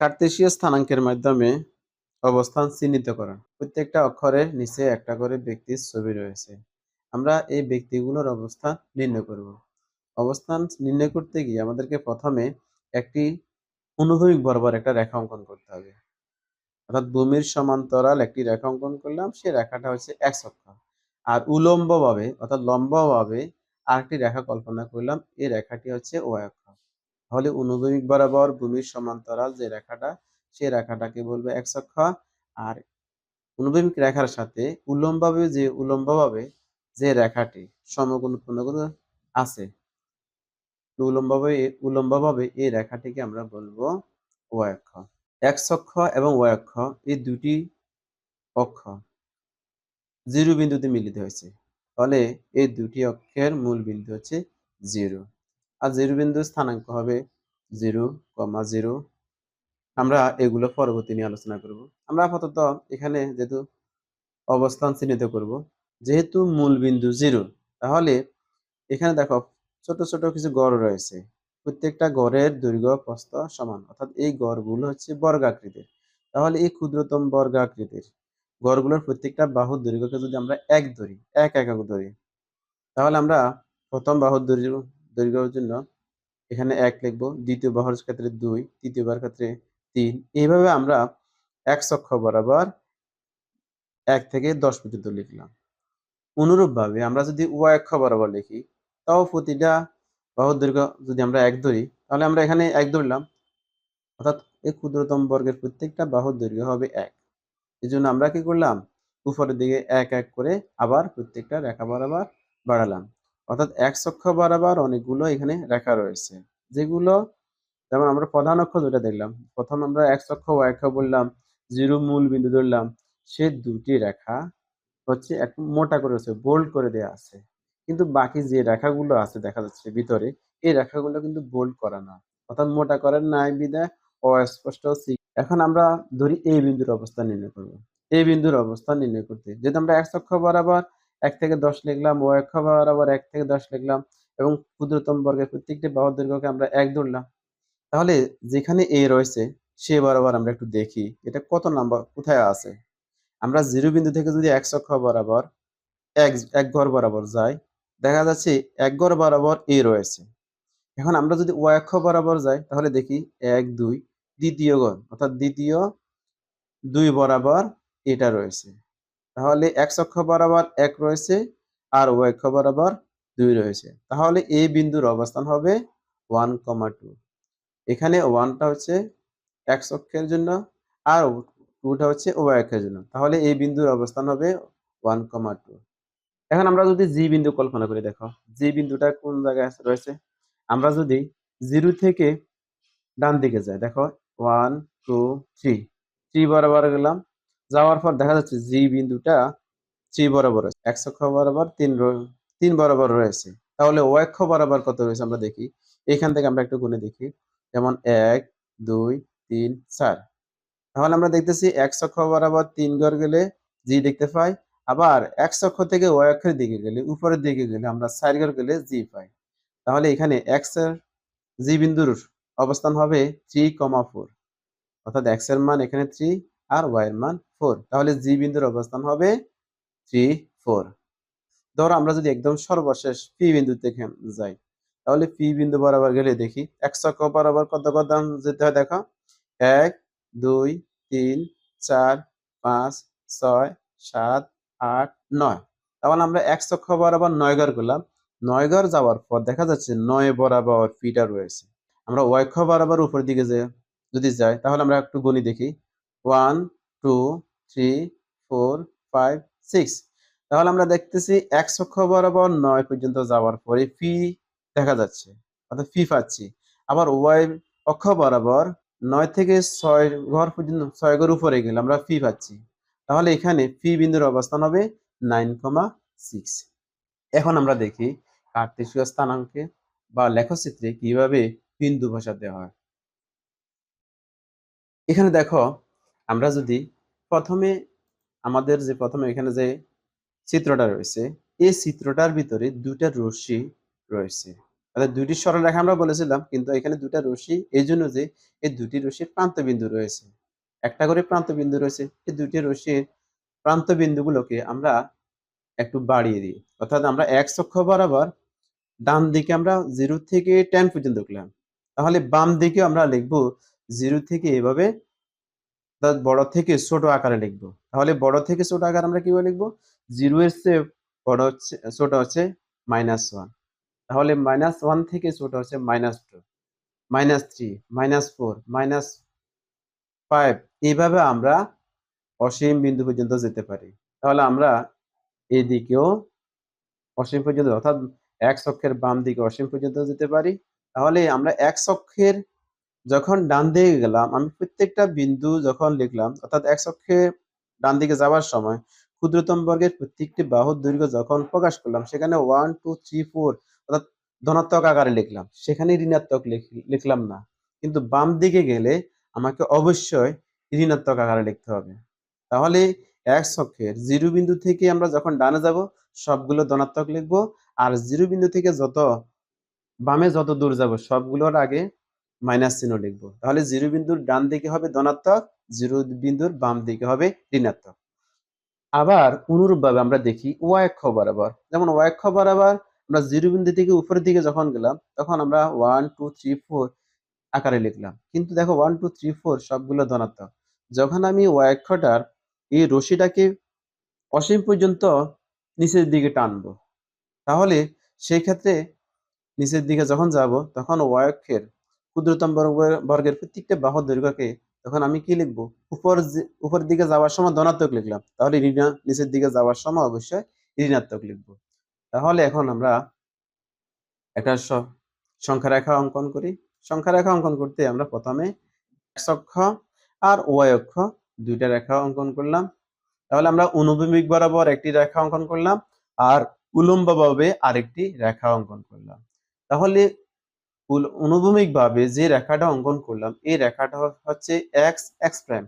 কার্তেশীয় স্থানাঙ্কের মাধ্যমে অবস্থান চিহ্নিত করা প্রত্যেকটা অক্ষরের নিচে একটা করে ব্যক্তির ছবি রয়েছে। আমরা এই ব্যক্তিগুলোর অবস্থান নির্ণয় করব। অবস্থান নির্ণয় করতে গিয়ে আমাদেরকে প্রথমে একটি অনুভূমিক বরাবর একটা রেখা অঙ্কন করতে হবে। অর্থাৎ ভূমির সমান্তরাল একটি রেখা অঙ্কন করলাম, সেই রেখাটা হচ্ছে এক্স অক্ষ। আর উলম্বভাবে, অর্থাৎ লম্বভাবে আরেকটি রেখা কল্পনা করলাম, এই রেখাটি হচ্ছে ওয়াই অক্ষ। তাহলে অনুভূমিক বরাবর ভূমির সমান্তরাল যে রেখাটা, সে রেখাটাকে বলবে এক্স অক্ষ। আর অনুভূমিক রেখার সাথে উলম্বভাবে যে উলম্বভাবে যে রেখাটি, সমকোণ আছে উলম্বভাবে উলম্বভাবে এই রেখাটিকে আমরা বলব ওয়াই অক্ষ। এক্স অক্ষ এবং ওয়াই অক্ষ এই দুটি অক্ষ জিরো বিন্দুতে মিলিত হয়েছে। ফলে এই দুটি অক্ষের মূল বিন্দু হচ্ছে জিরো। আর জিরো বিন্দু স্থানাঙ্ক হবে জিরো কমা জিরো। আমরা এগুলো পরবর্তী নিয়ে আলোচনা করব। আমরা আপাতত এখানে যেহেতু অবস্থান চিহ্নিত করব, যেহেতু মূল বিন্দু জিরো, তাহলে এখানে দেখো ছোট ছোট কিছু গড় রয়েছে। প্রত্যেকটা গড়ের দৈর্ঘ্য প্রস্থ সমান, অর্থাৎ এই গড়গুলো হচ্ছে বর্গাকৃতির। তাহলে এই ক্ষুদ্রতম বর্গাকৃতির গড়গুলোর প্রত্যেকটা বাহুর দৈর্ঘ্যকে যদি আমরা এক ধরি, এক একক ধরি, তাহলে আমরা প্রথম বাহুর দৈর্ঘ্য দৈর্ঘ্যের জন্য এখানে এক লিখব, দ্বিতীয় বাহুর ক্ষেত্রে দুই, তৃতীয় বাহুর ক্ষেত্রে তিন। এইভাবে আমরা এক অক্ষ বরাবর এক থেকে দশ পর্যন্ত লিখলাম। অনুরূপভাবে আমরা যদি উভয় অক্ষ বরাবর লিখি, তাও প্রতিটা বাহুর দৈর্ঘ্য যদি আমরা এক ধরি, তাহলে আমরা এখানে এক ধরলাম, অর্থাৎ এই ক্ষুদ্রতম বর্গের প্রত্যেকটা বাহুর দৈর্ঘ্য হবে এক। এই জন্য আমরা কি করলাম? উপরের দিকে এক এক করে আবার প্রত্যেকটা রেখা বরাবর বাড়ালাম। অর্থাৎ এক অক্ষ বরাবর অনেকগুলো এখানে রেখা রয়েছে। যেগুলো যেমন আমরা প্রধান অক্ষ যেটা দেখলাম। প্রথম আমরা এক অক্ষ ও অক্ষ বললাম, জিরো মূল বিন্দু ধরলাম। সে দুটি রেখা হচ্ছে এক মোটা করে রয়েছে বোল্ড করে দেওয়া আছে। কিন্তু বাকি যে রেখাগুলো আছে দেখা যাচ্ছে ভিতরে, এই রেখাগুলো কিন্তু বোল্ড করা না। অর্থাৎ মোটা করার নাই বিদায় অস্পষ্ট এখন আমরা ধরি এই বিন্দুর অবস্থান নির্ণয় করব। এই বিন্দুর অবস্থান নির্ণয় করতে। যেহেতু আমরা এক অক্ষ বরাবর এক থেকে দশ লিখলাম, ও অক্ষ বরাবর এক থেকে দশ লিখলাম এবং ক্ষুদ্রতম বর্গের প্রত্যেকটি বাহুর দৈর্ঘ্যকে আমরা এক ধরলাম। তাহলে যেখানে এ রয়েছে, সে বরাবর আমরা একটু দেখি, এটা কত নাম্বার, কোথায় আছে? আমরা জিরো বিন্দু থেকে যদি এক অক্ষ বরাবর, এক এক ঘর বরাবর যাই, দেখা যাচ্ছে এক ঘর বরাবর এ রয়েছে। এখন আমরা যদি ও অক্ষ বরাবর যাই, তাহলে দেখি এক, দুই, দ্বিতীয় ঘর, অর্থাৎ দ্বিতীয় দুই বরাবর এটা রয়েছে। তাহলে এক অক্ষ বরাবর এক রয়েছে আর ও অক্ষ বরাবর দুই রয়েছে। তাহলে এই বিন্দুর অবস্থান হবে ওয়ান কমা টু এখানে ওয়ানটা হচ্ছে এক অক্ষের জন্য আর টুটা হচ্ছে ও অক্ষের জন্য। তাহলে এই বিন্দুর অবস্থান হবে ওয়ান কমা টু এখন আমরা যদি জি বিন্দু কল্পনা করি, দেখো জি বিন্দুটা কোন জায়গায় রয়েছে? আমরা যদি জিরো থেকে ডান দিকে যাই, দেখো ওয়ান টু থ্রি থ্রি বরাবর গেলাম যাওয়ার পর দেখা যাচ্ছে জি বিন্দুটা থ্রি বরাবর এক অক্ষ বরাবর, তিন তিন বরাবর রয়েছে। তাহলে অক্ষ বরাবর কত রয়েছে আমরা দেখি। এখান থেকে আমরা একটু গুনে দেখি। যেমন এক, দুই, তিন, চার। তাহলে আমরা দেখতেছি এক অক্ষ বরাবর তিন ঘর গেলে জি দেখতে পাই। আবার এক অক্ষ থেকে ও অক্ষের দিকে গেলে, উপরের দিকে গেলে আমরা চার ঘর গেলে জি পাই। তাহলে এখানে এক্সের জি বিন্দুর অবস্থান হবে থ্রি কমা ফোর। অর্থাৎ এক্সের মান এখানে থ্রি আর ওয়াই এর মান ফোর তাহলে জি বিন্দুর অবস্থান হবে থ্রি ফোর ধরো আমরা যদি একদম সর্বশেষ পি বিন্দু থেকে যাই, তাহলে পি বিন্দু বরাবর গেলে দেখি একশো অক্ষ বরাবর কত কদম যেতে হয় দেখো? এক, দুই, তিন, চার, পাঁচ, ছয়, সাত, আট, নয়। তাহলে আমরা একশো অক্ষ বরাবর নয় ঘর করলাম। নয় ঘর যাওয়ার পর দেখা যাচ্ছে নয় বরাবর পিটা রয়েছে। আমরা অক্ষ বরাবর উপর দিকে যে যদি যাই, তাহলে আমরা একটু গণি দেখি। One, two, three, four, five, six. তাহলে আমরা দেখতেছি এক অক্ষ বরাবর নয় পর্যন্ত যাওয়ার পরে ফি দেখা যাচ্ছে, অর্থাৎ ফি পাচ্ছি। আবার ওয়াই অক্ষ বরাবর নয় থেকে ছয় ঘর পর্যন্ত, ছয় ঘর উপরে গেলে আমরা ফি পাচ্ছি। তাহলে এখানে ফি বিন্দুর অবস্থান হবে নাইন কমা সিক্স। এখন আমরা দেখি কার্তেশীয় স্থানাঙ্কে বা লেখচিত্রে কীভাবে বিন্দু বসাতে হয়। এখানে দেখো আমরা যদি প্রথমে আমাদের যে প্রথমে এখানে যে চিত্রটা রয়েছে, এই চিত্রটার ভিতরে দুইটা রশ্মি রয়েছে। অর্থাৎ দুইটি সরলরেখা আমরা বলেছিলাম, কিন্তু এখানে দুটা রশ্মি, এই জন্য যে এই দুটি রশ্মির প্রান্ত বিন্দু রয়েছে। একটা করে প্রান্ত বিন্দু রয়েছে, এই দুটি রশ্মির প্রান্ত বিন্দুগুলোকে আমরা একটু বাড়িয়ে দিই। অর্থাৎ আমরা এক অক্ষ বরাবর ডান দিকে আমরা জিরো থেকে টেন পর্যন্ত লিখলাম তাহলে বাম দিকে আমরা লিখব জিরো থেকে এভাবে বড় থেকে ছোট আকারে লিখব। তাহলে বড় থেকে ছোট আকার আমরা কীভাবে লিখব? জিরো এর চেয়ে বড় হচ্ছে, ছোট হচ্ছে মাইনাস ওয়ান তাহলে মাইনাস ওয়ান থেকে ছোট হচ্ছে minus two minus three minus four minus five এইভাবে আমরা অসীম বিন্দু পর্যন্ত যেতে পারি। তাহলে আমরা এদিকেও অসীম পর্যন্ত, অর্থাৎ এক অক্ষের বাম দিকে অসীম পর্যন্ত যেতে পারি। তাহলে আমরা এক অক্ষের যখন ডান দিকে গেলাম, আমি প্রত্যেকটা বিন্দু যখন লিখলাম, অর্থাৎ এক অক্ষে ডান দিকে যাওয়ার সময় ক্ষুদ্রতম বর্গের প্রত্যেকটি বাহুর দৈর্ঘ্য যখন প্রকাশ করলাম, সেখানে ওয়ান টু থ্রি ফোর অর্থাৎ ধনাত্মক আকারে লিখলাম। সেখানে ঋণাত্মক লিখলাম না। কিন্তু বাম দিকে গেলে আমাকে অবশ্যই ঋণাত্মক আকারে লিখতে হবে। তাহলে এক অক্ষের জিরো বিন্দু থেকে আমরা যখন ডানে যাব, সবগুলো ধনাত্মক লিখব। আর জিরো বিন্দু থেকে যত বামে যত দূর যাব, সবগুলোর আগে মাইনাস চিহ্ন লিখব। তাহলে জিরো বিন্দুর ডান দিকে হবে ধনাত্মক, জিরো বিন্দুর বাম দিকে হবে ঋণাত্মক। আবার অনুরূপভাবে আমরা দেখি ওয়াই অক্ষ বরাবর। যেমন ওয়াই অক্ষ বরাবর আমরা জিরো বিন্দু থেকে উপরের দিকে যখন গেলাম, তখন আমরা ওয়ান টু থ্রি ফোর আকারে লিখলাম। কিন্তু দেখো ওয়ান টু থ্রি ফোর সবগুলো ধনাত্মক। যখন আমি ওয়াই অক্ষটার এই রশিটাকে অসীম পর্যন্ত নিচের দিকে টানবো, তাহলে সেই ক্ষেত্রে নিচের দিকে যখন যাব, তখন ওয়াই অক্ষের ক্ষুদ্রতম বর্গ- বর্গের প্রত্যেকটা বাহুর দৈর্ঘ্যকে তখন আমি কি লিখব? উপর উপর দিকে যাওয়ার সময় ধনাত্মক লিখলাম। তাহলে ঋণা নিচের দিকে যাওয়ার সময় অবশ্যই ঋণাত্মক লিখব। তাহলে এখন আমরা একটা সংখ্যা রেখা অঙ্কন করি। সংখ্যা রেখা অঙ্কন করতে আমরা প্রথমে x অক্ষ আর ওয়াই অক্ষ দুইটা রেখা অঙ্কন করলাম। তাহলে আমরা অনুভূমিক বরাবর একটি রেখা অঙ্কন করলাম আর উলম্বভাবে আরেকটি রেখা অঙ্কন করলাম। তাহলে অনুভূমিকভাবে যে রেখাটা অঙ্কন করলাম, এই রেখাটা হচ্ছে এক্স এক্স প্রাইম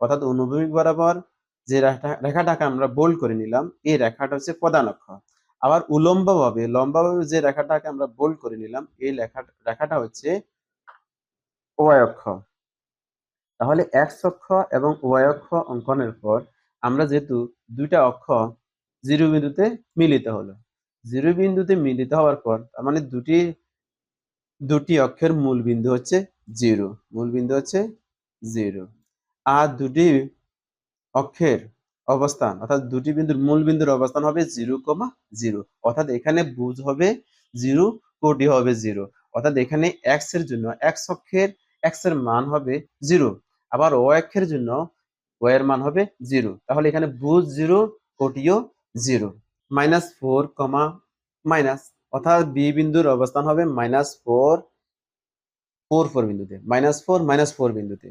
অর্থাৎ অনুভূমিক বরাবর যে রেখাটাকে আমরা বোল্ড করে নিলাম, এই রেখাটা হচ্ছে প্রধান অক্ষ আবার উলম্বভাবে, লম্বাভাবে যে রেখাটাকে আমরা বোল্ড করে নিলাম, এই লেখা, রেখাটা হচ্ছে ওয়াই অক্ষ। তাহলে এক্স অক্ষ এবং ওয়াই অক্ষ অঙ্কনের পর আমরা যেহেতু দুইটা অক্ষ জিরো বিন্দুতে মিলিত হলো, জিরো বিন্দুতে মিলিত হওয়ার পর, তার মানে দুটি দুটি অক্ষের মূল বিন্দু হচ্ছে জিরো। মূল বিন্দু হচ্ছে জিরো। আর দুটি অক্ষের অবস্থান, অর্থাৎ দুটি বিন্দুর মূল বিন্দুর অবস্থান হবে জিরো কমা জিরো। অর্থাৎ এখানে বুঝ হবে জিরো, কোটি হবে জিরো। অর্থাৎ এখানে এক্সের জন্য এক্স অক্ষের এক্সের মান হবে জিরো। আবার ও অক্ষের জন্য ও এর মান হবে জিরো। তাহলে এখানে বুঝ zero, কোটিও zero. Minus four comma minus অর্থাৎ বি বিন্দুর অবস্থান হবে মাইনাস ফোর ফোর ফোর বিন্দুতে। মাইনাস ফোর মাইনাস ফোর বিন্দুতে।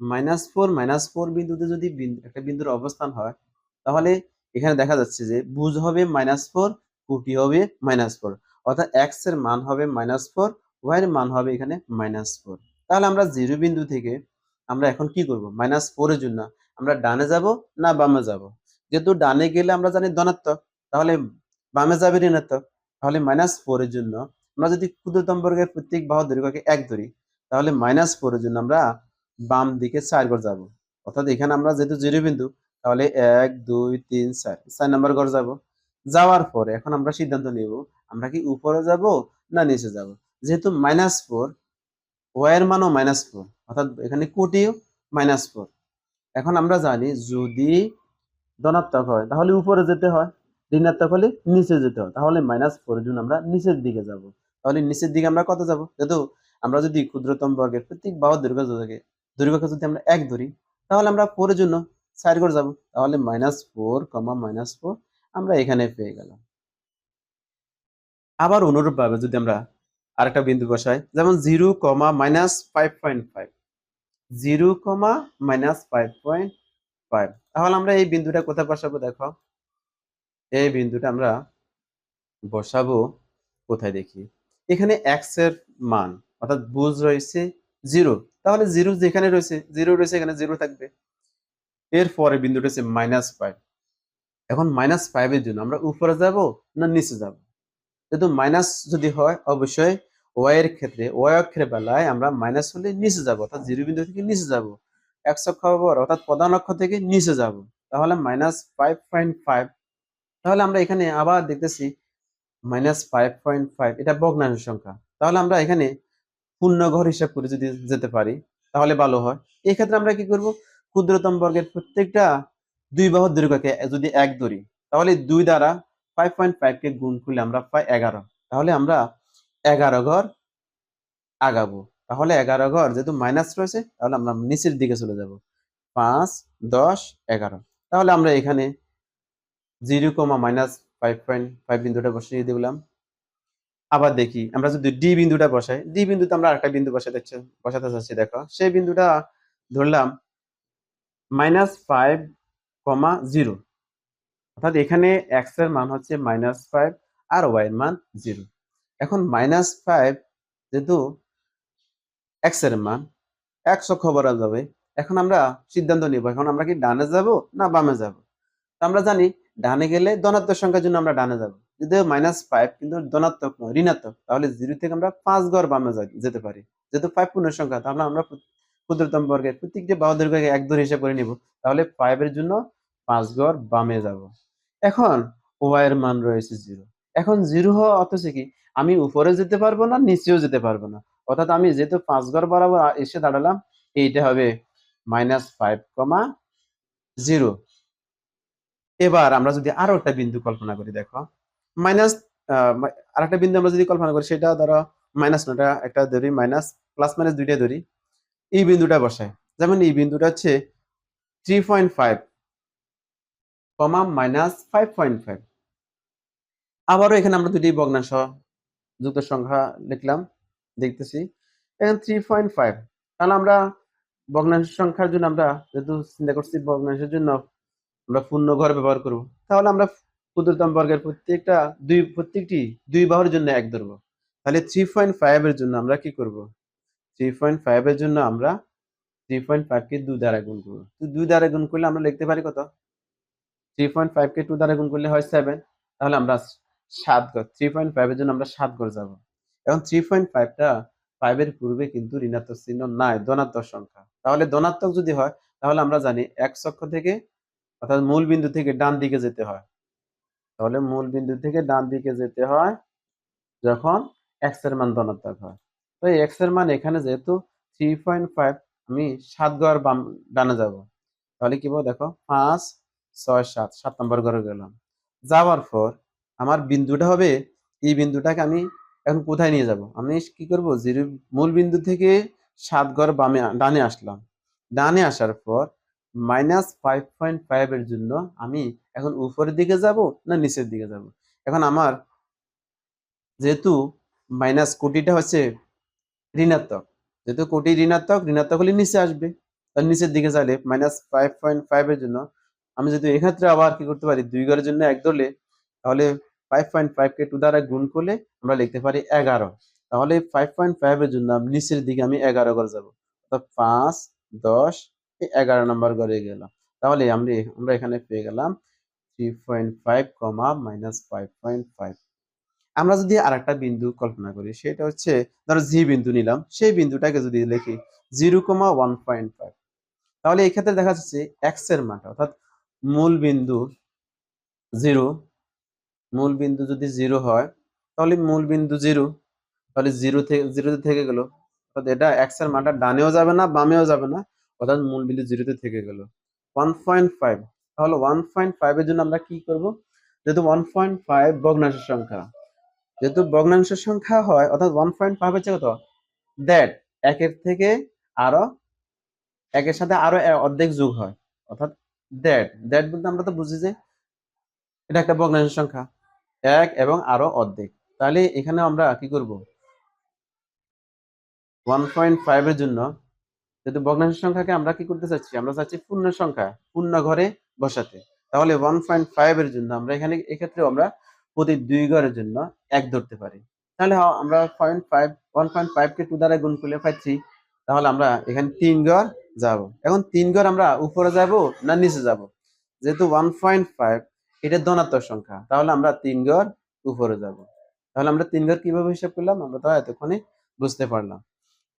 মাইনাস ফোর মাইনাস ফোর বিন্দুতে যদি একটা বিন্দুর অবস্থান হয়, তাহলে এখানে দেখা যাচ্ছে যে বুঝ হবে মাইনাস ফোর কুটি হবে মাইনাস ফোর অর্থাৎ এক্সের মান হবে মাইনাস ফোর ওয়াই এর মান হবে এখানে মাইনাস ফোর তাহলে আমরা জিরো বিন্দু থেকে আমরা এখন কি করব? মাইনাস ফোর এর জন্য আমরা ডানে যাব না বামে যাব? যেহেতু ডানে গেলে আমরা জানি ধনাত্মক, তাহলে বামে যাবে ঋণাত্মক। তাহলে মাইনাস ফোর এর জন্য আমরা যদি ক্ষুদ্রতম বর্গের প্রত্যেক বাহু দৈর্ঘ্যকে এক ধরি, তাহলে মাইনাস ফোর এর জন্য আমরা বাম দিকে চার ঘর যাব। অর্থাৎ এখানে আমরা যেহেতু জিরো বিন্দু, তাহলে এক, দুই, তিন, চার চার নাম্বার ঘর যাব। যাওয়ার পরে এখন আমরা সিদ্ধান্ত নিব, আমরা কি উপরে যাব না নিচে যাব? যেহেতু মাইনাস ফোর ওয়াইয়ের মানও মাইনাস ফোর অর্থাৎ এখানে কোটিও মাইনাস ফোর এখন আমরা জানি যদি ধনাত্মক হয়, তাহলে উপরে যেতে হয়। ঋণাত্মক হলে নিচে যেতে হয় তাহলে মাইনাস ফোর জুন আমরা নিচের দিকে যাব। তাহলে নিচের দিকে আমরা কত যাব? যেহেতু আমরা যদি ক্ষুদ্রতম বর্গের প্রত্যেক বাহুর দৈর্ঘ্য যদি দৈর্ঘ্যকে যদি আমরা এক ধরি, তাহলে আমরা ফোরের জন্য চার করে যাব। তাহলে minus four comma minus four আমরা এখানে পেয়ে গেলাম। আবার অনুরূপভাবে যদি আমরা আরেকটা বিন্দু বসাই, যেমন zero comma minus five point five zero comma minus five point five তাহলে আমরা এই বিন্দুটা কোথায় বসাবো দেখো? এই বিন্দুটা আমরা বসাবো কোথায় দেখি? এখানে এক্সের মান, অর্থাৎ বুঝ রয়েছে জিরো তাহলে জিরো যেখানে রয়েছে জিরো রয়েছে, এখানে জিরো থাকবে। এর পরে বিন্দুটা হচ্ছে মাইনাস ফাইভ এখন মাইনাস ফাইভের জন্য আমরা উপরে যাব না নিচে যাব? যেহেতু মাইনাস যদি হয়, অবশ্যই ওয়াই এর ক্ষেত্রে ওয়াই অক্ষের বেলায় আমরা মাইনাস হলে নিচে যাব, অর্থাৎ জিরো বিন্দু থেকে নিচে যাব। এক্স অক্ষ অর্থাৎ প্রধান অক্ষ থেকে নিচে যাব। তাহলে মাইনাস ফাইভ পয়েন্ট ফাইভ তাহলে আমরা এখানে আবার দেখতেছি মাইনাস ফাইভ পয়েন্ট ফাইভ এটা ভগ্নাংশ সংখ্যা। তাহলে আমরা এখানে পূর্ণ ঘর হিসাব করে যদি যেতে পারি, তাহলে ভালো হয়। এই ক্ষেত্রে আমরা কি করব? ক্ষুদ্রতম বর্গের প্রত্যেকটা দুই বাহুর দৈর্ঘ্যকে যদি এক ধরি, তাহলে দুই দ্বারা ফাইভ পয়েন্ট ফাইভ কে গুণ করলে আমরা পাই এগারো। তাহলে আমরা এগারো ঘর আগাবো। তাহলে এগারো ঘর যেহেতু মাইনাস রয়েছে, তাহলে আমরা নিচের দিকে চলে যাব। পাঁচ, দশ, এগারো। তাহলে আমরা এখানে zero comma minus five point five বিন্দুটা বসিয়ে দিলাম। আবার দেখি, আমরা যদি ডি বিন্দুটা বসাই, ডি বিন্দুতে আমরা আরেকটা বিন্দু বসাতে বসাতে চাচ্ছি, দেখো। সেই বিন্দুটা ধরলাম মাইনাস ফাইভ কমা জিরো। অর্থাৎ এখানে এক্সের মান হচ্ছে মাইনাস ফাইভ আর ওয়াই এর মান জিরো। এখন মাইনাস ফাইভ যেহেতু এক্সের মান একশো খবর যাবে। এখন আমরা সিদ্ধান্ত নিব, এখন আমরা কি ডানে যাব না বামে যাব? আমরা জানি ডানে গেলে ধনাত্মক সংখ্যার জন্য আমরা ডানে যাব। যদিও মাইনাস ফাইভ কিন্তু ধনাত্মক নয়, ঋণাত্মক। তাহলে জিরো থেকে আমরা পাঁচ গড় বামে যেতে পারি। যেহেতু ফাইভ পূর্ণ সংখ্যা, তাহলে আমরা ক্ষুদ্রতম বর্গের প্রত্যেকটি বাহুদের এক ধরে হিসাব করে নিব। তাহলে ফাইভের জন্য পাঁচ গড় বামে যাব। এখন ওয়াই এর মান রয়েছে জিরো এখন জিরো হওয়া অথচ কি? আমি উপরে যেতে পারব না, নিচেও যেতে পারব না। অর্থাৎ আমি যেহেতু পাঁচ গড় বরাবর এসে দাঁড়ালাম, এইটা হবে মাইনাস ফাইভ কমা জিরো এবার আমরা যদি আরও একটা বিন্দু কল্পনা করি, দেখো মাইনাস আর একটা বিন্দু আমরা যদি কল্পনা করি, সেটা ধরো মাইনাস নটা একটা ধরি মাইনাস প্লাস মাইনাস দুইটা ধরি, এই বিন্দুটা বসায় যেমন এই বিন্দুটা হচ্ছে three point five comma minus five point five আবারও এখানে আমরা দুটি ভগ্নাংশ যুক্ত সংখ্যা লিখলাম, দেখতেছি। এখানে থ্রি পয়েন্ট ফাইভ তাহলে আমরা ভগ্নাংশ সংখ্যার জন্য আমরা যেহেতু চিন্তা করছি, ভগ্নাংশের জন্য আমরা পূর্ণ ঘর ব্যবহার করব। তাহলে আমরা ক্ষুদ্রতম বর্গের প্রত্যেকটা দুই, প্রত্যেকটি দুই বাহুর জন্য এক ধরবো। তাহলে থ্রি পয়েন্ট ফাইভের জন্য আমরা কি করব? থ্রি পয়েন্ট ফাইভের জন্য আমরা থ্রি পয়েন্ট ফাইভ কে দুই দ্বারা গুণ করব। তো দুই দ্বারা গুণ করলে আমরা লিখতে পারি কত? থ্রি পয়েন্ট ফাইভ কে টু দ্বারা গুণ করলে হয় সেভেন তাহলে আমরা সাত ঘর থ্রি পয়েন্ট ফাইভের জন্য আমরা সাত ঘর যাব। এখন থ্রি পয়েন্ট ফাইভটা ফাইভের পূর্বে কিন্তু ঋণাত্মক চিহ্ন নাই, ধনাত্মক সংখ্যা। তাহলে ধনাত্মক যদি হয়, তাহলে আমরা জানি এক অক্ষ থেকে অর্থাৎ মূল বিন্দু থেকে ডান দিকে যেতে হয়। তাহলে মূল বিন্দু থেকে ডান দিকে যেতে হয় যখন এক্সের মান ধনাত্মক হয়। তো এক্সের মান এখানে যেহেতু থ্রি পয়েন্ট ফাইভ আমি সাত ঘর বাম, ডানে যাব। তাহলে কি বলব দেখো, পাঁচ, ছয়, সাত সাত নম্বর ঘরে গেলাম। যাওয়ার পর আমার বিন্দুটা হবে, এই বিন্দুটাকে আমি এখন কোথায় নিয়ে যাব? আমি কি করব? জিরো, মূল বিন্দু থেকে সাত ঘর বামে, ডানে আসলাম। ডানে আসার পর মাইনাস ফাইভ পয়েন্ট ফাইভ এর জন্য আমি এখন উপরের দিকে যাব না নিচের দিকে যাব? এখন আমার যেহেতু মাইনাস কোটিটা হচ্ছে ঋণাত্মক, যেহেতু কোটি ঋণাত্মক ঋণাত্মক হলে নিচে আসবে। তার নিচের দিকে চাইলে মাইনাস ফাইভ পয়েন্ট ফাইভ এর জন্য আমি যদি এক্ষেত্রে আবার কি করতে পারি? দুই ঘরের জন্য এক ধরলে, তাহলে ফাইভ পয়েন্ট ফাইভ কে টু দ্বারা গুণ করলে আমরা লিখতে পারি এগারো। তাহলে ফাইভ পয়েন্ট ফাইভ এর জন্য নিচের দিকে আমি এগারো ঘর যাব। অর্থাৎ পাঁচ, দশ এগারো নম্বর ঘরে গেলাম তাহলে আমরা আমরা এখানে পেয়ে গেলাম three point five comma minus five point five আমরা যদি আরেকটা বিন্দু কল্পনা করি, সেটা হচ্ছে, ধরো জি বিন্দু নিলাম, সেই বিন্দুটাকে যদি লিখি zero comma one point five তাহলে এই ক্ষেত্রে দেখা যাচ্ছে এক্সের মানটা অর্থাৎ মূল বিন্দু জিরো মূল বিন্দু যদি জিরো হয়, তাহলে মূল বিন্দু জিরো তাহলে জিরো থেকে জিরোতে থেকে গেল। অর্থাৎ এটা এক্সের মানটা ডানেও যাবে না, বামেও যাবে না। অর্থাৎ মূল বিন্দু জিরোতে থেকে গেল। ওয়ান পয়েন্ট ফাইভ তাহলে ওয়ান পয়েন্ট ফাইভ এর জন্য আমরা কি করব? যেহেতু ওয়ান পয়েন্ট ফাইভ ভগ্নাংশের সংখ্যা। যেহেতু ভগ্নাংশের সংখ্যা হয়, অর্থাৎ ওয়ান পয়েন্ট ফাইভ হচ্ছে কত? দ্যাট একের থেকে আরও, একের সাথে আরও অর্ধেক যোগ হয়। অর্থাৎ দ্যাট দ্যাট বলতে আমরা তো বুঝি যে এটা একটা ভগ্নাংশের সংখ্যা। এক এবং আরও অর্ধেক। তাহলে এখানে আমরা কি করব? ওয়ান পয়েন্ট ফাইভ এর জন্য যেহেতু ভগ্নাংশের সংখ্যাকে আমরা কি করতে চাচ্ছি? আমরা চাচ্ছি পূর্ণ সংখ্যা, পূর্ণ ঘরে বসাতে। তাহলে ওয়ান পয়েন্ট ফাইভ এর জন্য আমরা এখানে এক্ষেত্রে আমরা প্রতি দুই ঘরের জন্য এক ধরতে পারি। তাহলে আমরা point five one point five কে টু দ্বারা গুণ করলে থ্রি তাহলে আমরা এখানে তিন ঘর যাব। এখন তিন ঘর আমরা উপরে যাব না নিচে যাব? যেহেতু ওয়ান পয়েন্ট ফাইভ এটা ধনাত্মক সংখ্যা, তাহলে আমরা তিন ঘর উপরে যাব। তাহলে আমরা তিন ঘর কীভাবে হিসাব করলাম? আমরা তো এতক্ষণে বুঝতে পারলাম।